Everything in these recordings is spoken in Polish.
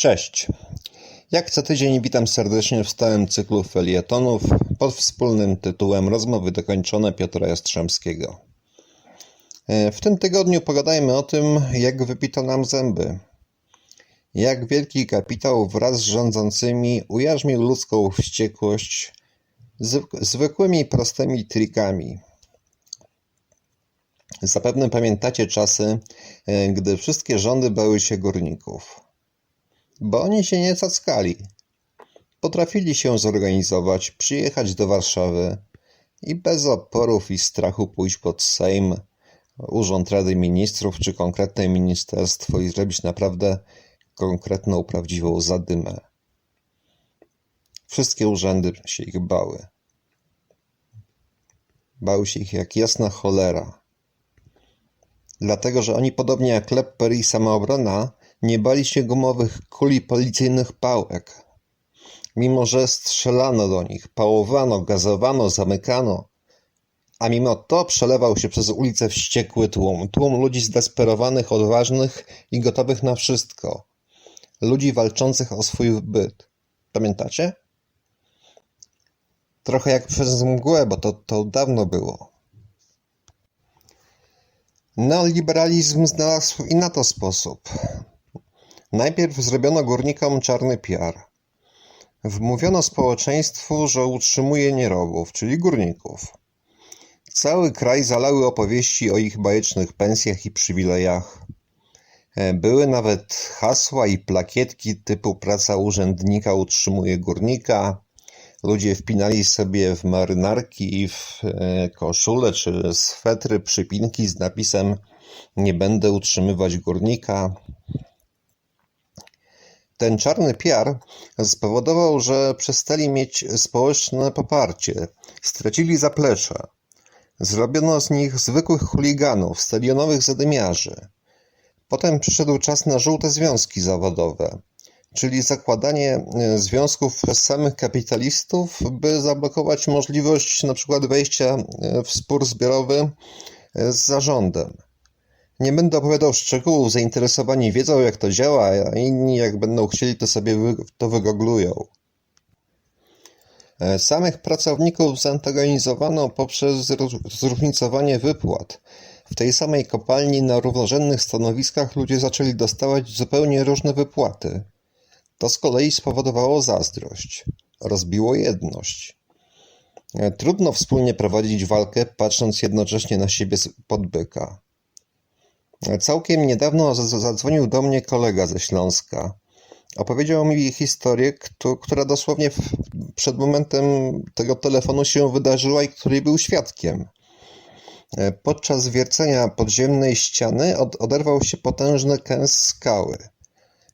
Cześć. Jak co tydzień witam serdecznie w stałym cyklu felietonów pod wspólnym tytułem Rozmowy dokończone Piotra Jastrzębskiego. E, w tym tygodniu pogadajmy o tym, jak wypito nam zęby. Jak wielki kapitał wraz z rządzącymi ujarzmił ludzką wściekłość zwykłymi, prostymi trikami. Zapewne pamiętacie czasy, e, gdy wszystkie rządy bały się górników. Bo oni się nie cackali. Potrafili się zorganizować, przyjechać do Warszawy i bez oporów i strachu pójść pod Sejm, Urząd Rady Ministrów czy konkretne ministerstwo i zrobić naprawdę konkretną, prawdziwą zadymę. Wszystkie urzędy się ich bały. Bały się ich jak jasna cholera. Dlatego, że oni podobnie jak Lepper i Samoobrona nie bali się gumowych kuli policyjnych pałek. Mimo, że strzelano do nich, pałowano, gazowano, zamykano, a mimo to przelewał się przez ulicę wściekły tłum. Tłum ludzi zdesperowanych, odważnych i gotowych na wszystko. Ludzi walczących o swój byt. Pamiętacie? Trochę jak przez mgłę, bo to, to dawno było. Neoliberalizm znalazł i na to sposób. Najpierw zrobiono górnikom czarny piar. Wmówiono społeczeństwu, że utrzymuje nierobów, czyli górników. Cały kraj zalały opowieści o ich bajecznych pensjach i przywilejach. E, były nawet hasła i plakietki typu praca urzędnika utrzymuje górnika. Ludzie wpinali sobie w marynarki i w e, koszule czy swetry przypinki z napisem nie będę utrzymywać górnika. Ten czarny piar spowodował, że przestali mieć społeczne poparcie, stracili zaplecze. Zrobiono z nich zwykłych chuliganów, stadionowych zadymiarzy. Potem przyszedł czas na żółte związki zawodowe, czyli zakładanie e, związków przez samych kapitalistów, by zablokować możliwość np. wejścia e, w spór zbiorowy e, z zarządem. Nie będę opowiadał szczegółów, zainteresowani wiedzą jak to działa, a inni jak będą chcieli to sobie to wygoglują. E, samych pracowników zantagonizowano poprzez zróżnicowanie wypłat. W tej samej kopalni na równorzędnych stanowiskach ludzie zaczęli dostawać zupełnie różne wypłaty. To z kolei spowodowało zazdrość, rozbiło jedność. E, trudno wspólnie prowadzić walkę, patrząc jednocześnie na siebie pod byka. Całkiem niedawno zadzwonił do mnie kolega ze Śląska. Opowiedział mi historię, która dosłownie przed momentem tego telefonu się wydarzyła i której był świadkiem. E, podczas wiercenia podziemnej ściany oderwał się potężny kęs skały.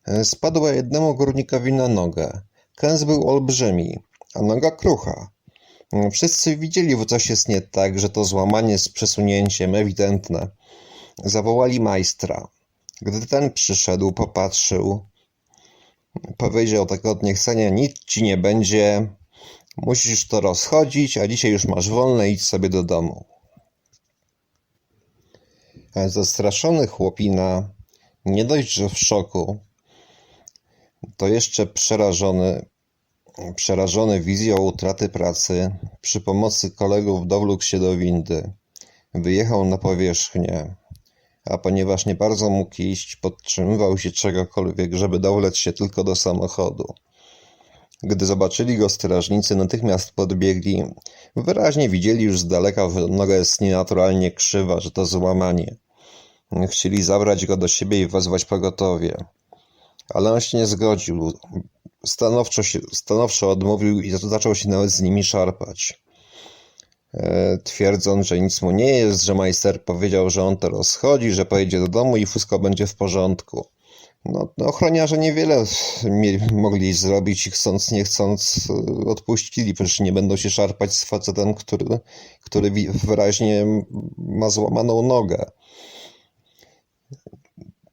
E, spadła jednemu górnikowi na nogę. Kęs był olbrzymi, a noga krucha. E, wszyscy widzieli, że coś jest nie tak, że to złamanie z przesunięciem ewidentne. Zawołali majstra. Gdy ten przyszedł, popatrzył, powiedział tak od niechcenia, nic ci nie będzie, musisz to rozchodzić, a dzisiaj już masz wolne, idź sobie do domu. Zastraszony chłopina, nie dość, że w szoku, to jeszcze przerażony, przerażony wizją utraty pracy, przy pomocy kolegów dowlókł się do windy. Wyjechał na powierzchnię a ponieważ nie bardzo mógł iść, podtrzymywał się czegokolwiek, żeby dowlec się tylko do samochodu. Gdy zobaczyli go strażnicy, natychmiast podbiegli. Wyraźnie widzieli już z daleka, że noga jest nienaturalnie krzywa, że to złamanie. Chcieli zabrać go do siebie i wezwać pogotowie. Ale on się nie zgodził. Stanowczo, się, stanowczo odmówił i zaczął się nawet z nimi szarpać. E, twierdząc, że nic mu nie jest, że majster powiedział, że on to rozchodzi, że pojedzie do domu i wszystko będzie w porządku. No, no ochroniarze niewiele mogli zrobić i chcąc, nie chcąc e, odpuścili, przecież nie będą się szarpać z facetem, który, który wyraźnie ma złamaną nogę.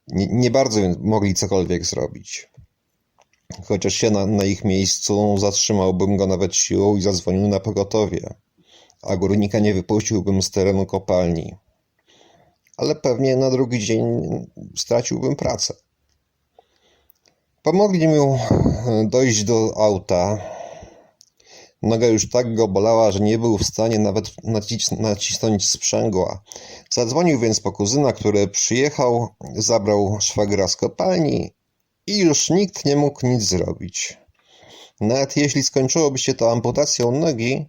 Nie, nie bardzo mogli cokolwiek zrobić. Chociaż się na, na ich miejscu zatrzymałbym go nawet siłą i zadzwonił na pogotowie a górnika nie wypuściłbym z terenu kopalni. Ale pewnie na drugi dzień straciłbym pracę. Pomogli mu dojść do auta. Noga już tak go bolała, że nie był w stanie nawet nacis nacisnąć sprzęgła. Zadzwonił więc po kuzyna, który przyjechał, zabrał szwagra z kopalni i już nikt nie mógł nic zrobić. Nawet jeśli skończyłoby się to amputacją nogi,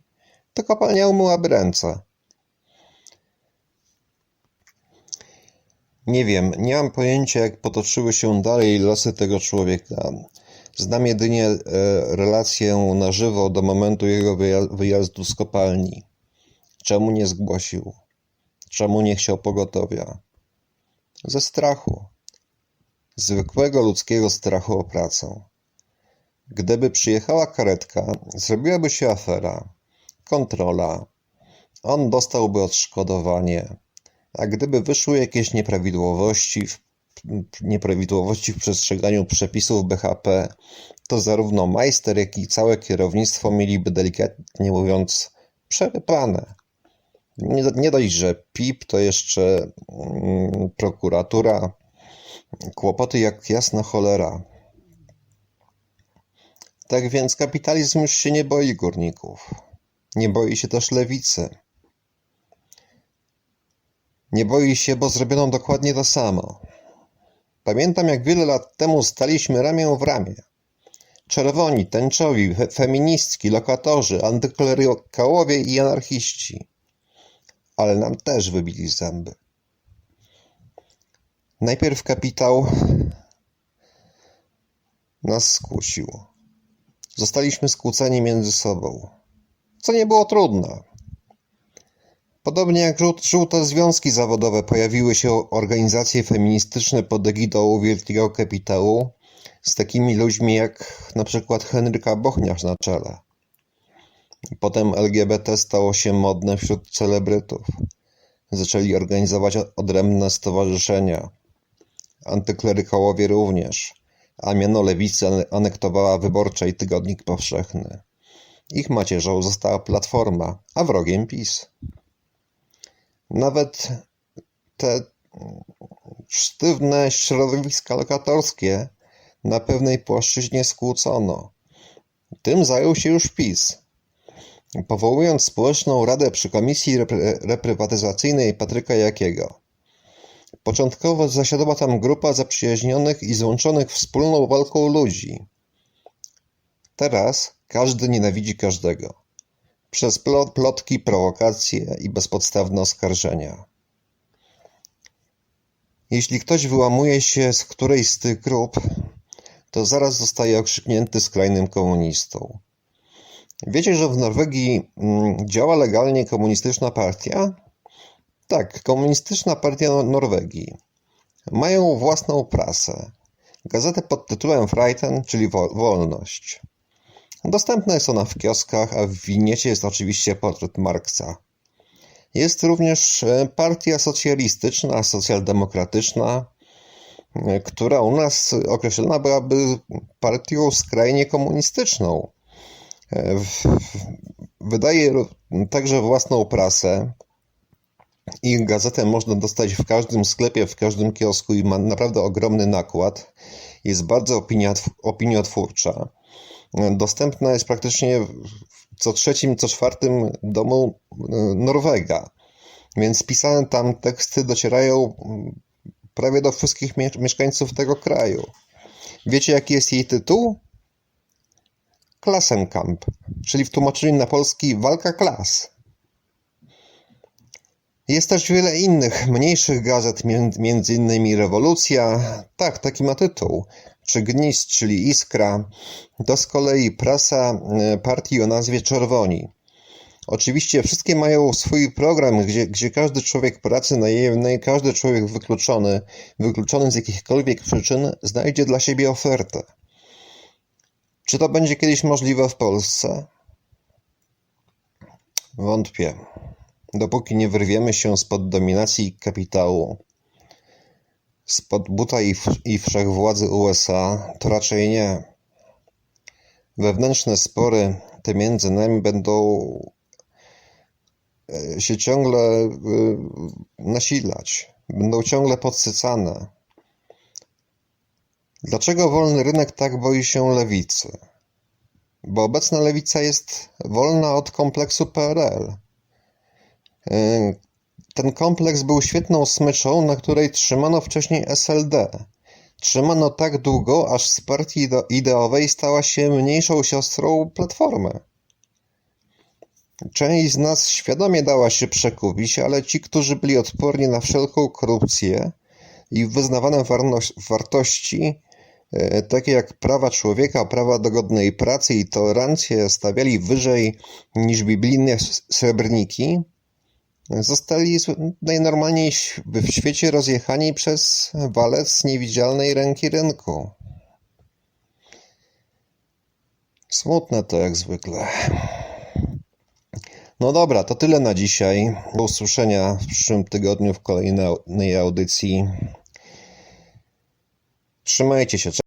to kopalnia umyłaby ręce. Nie wiem, nie mam pojęcia, jak potoczyły się dalej losy tego człowieka. Znam jedynie e, relację na żywo do momentu jego wyjazdu z kopalni. Czemu nie zgłosił? Czemu nie chciał pogotowia? Ze strachu. Zwykłego ludzkiego strachu o pracę. Gdyby przyjechała karetka, zrobiłaby się afera, kontrola. On dostałby odszkodowanie. A gdyby wyszły jakieś nieprawidłowości w, nieprawidłowości w przestrzeganiu przepisów BHP, to zarówno majster, jak i całe kierownictwo mieliby delikatnie mówiąc przerypane. Nie, nie dość, że PIP to jeszcze mm, prokuratura, kłopoty jak jasna cholera. Tak więc kapitalizm już się nie boi górników. Nie boi się też lewicy. Nie boi się, bo zrobiono dokładnie to samo. Pamiętam, jak wiele lat temu staliśmy ramię w ramię. Czerwoni, tęczowi, fe feministki, lokatorzy, antyklerykałowie i anarchiści. Ale nam też wybili zęby. Najpierw kapitał nas skusił. Zostaliśmy skłóceni między sobą, co nie było trudne. Podobnie jak żółte związki zawodowe pojawiły się organizacje feministyczne pod egidą Wielkiego Kapitału z takimi ludźmi jak na przykład Henryka Bochniarz na czele. Potem LGBT stało się modne wśród celebrytów. Zaczęli organizować odrębne stowarzyszenia. Antyklerykałowie również, a miano lewicy anektowała Wyborcza i Tygodnik Powszechny. Ich macierzą została Platforma, a wrogiem PiS. Nawet te sztywne środowiska lokatorskie na pewnej płaszczyźnie skłócono. Tym zajął się już PiS. Powołując społeczną radę przy komisji reprywatyzacyjnej Patryka Jakiego. Początkowo zasiadała tam grupa zaprzyjaźnionych i złączonych wspólną walką ludzi. Teraz każdy nienawidzi każdego przez plotki, prowokacje i bezpodstawne oskarżenia. Jeśli ktoś wyłamuje się z którejś z tych grup, to zaraz zostaje okrzyknięty skrajnym komunistą. Wiecie, że w Norwegii mm, działa legalnie komunistyczna partia? Tak, komunistyczna partia Norwegii. Mają własną prasę. Gazetę pod tytułem Freiten, czyli Wolność. Dostępna jest ona w kioskach, a w winiecie jest oczywiście portret Marksa. Jest również e, partia socjalistyczna, socjaldemokratyczna, e, która u nas określona byłaby partią skrajnie komunistyczną. E, wydaje także własną prasę i gazetę można dostać w każdym sklepie, w każdym kiosku i ma naprawdę ogromny nakład. Jest bardzo opiniotwórcza. Dostępna jest praktycznie w co trzecim, co czwartym domu e, Norwega. Więc pisane tam teksty docierają mm, prawie do wszystkich mieszkańców tego kraju. Wiecie, jaki jest jej tytuł? Klassenkamp, czyli w tłumaczeniu na polski walka klas. Jest też wiele innych, mniejszych gazet, między innymi Rewolucja, tak, taki ma tytuł, czy Gnist, czyli Iskra, to z kolei prasa e, partii o nazwie Czerwoni. Oczywiście wszystkie mają swój program, gdzie, gdzie każdy człowiek pracy najemnej, każdy człowiek wykluczony, wykluczony z jakichkolwiek przyczyn, znajdzie dla siebie ofertę. Czy to będzie kiedyś możliwe w Polsce? Wątpię. Dopóki nie wyrwiemy się spod dominacji kapitału, spod buta i, i wszechwładzy USA, to raczej nie. Wewnętrzne spory te między nami będą e, się ciągle e, nasilać, będą ciągle podsycane. Dlaczego wolny rynek tak boi się lewicy? Bo obecna lewica jest wolna od kompleksu PRL. Ten kompleks był świetną smyczą, na której trzymano wcześniej SLD. Trzymano tak długo, aż z partii ide- ideowej stała się mniejszą siostrą Platformy. Część z nas świadomie dała się przekupić, ale ci, którzy byli odporni na wszelką korupcję i wyznawane wartości, e, takie jak prawa człowieka, prawa do godnej pracy i tolerancję, stawiali wyżej niż biblijne srebrniki, zostali najnormalniej w świecie rozjechani przez walec niewidzialnej ręki rynku. Smutne to jak zwykle. No dobra, to tyle na dzisiaj. Do usłyszenia w przyszłym tygodniu w kolejnej audycji. Trzymajcie się.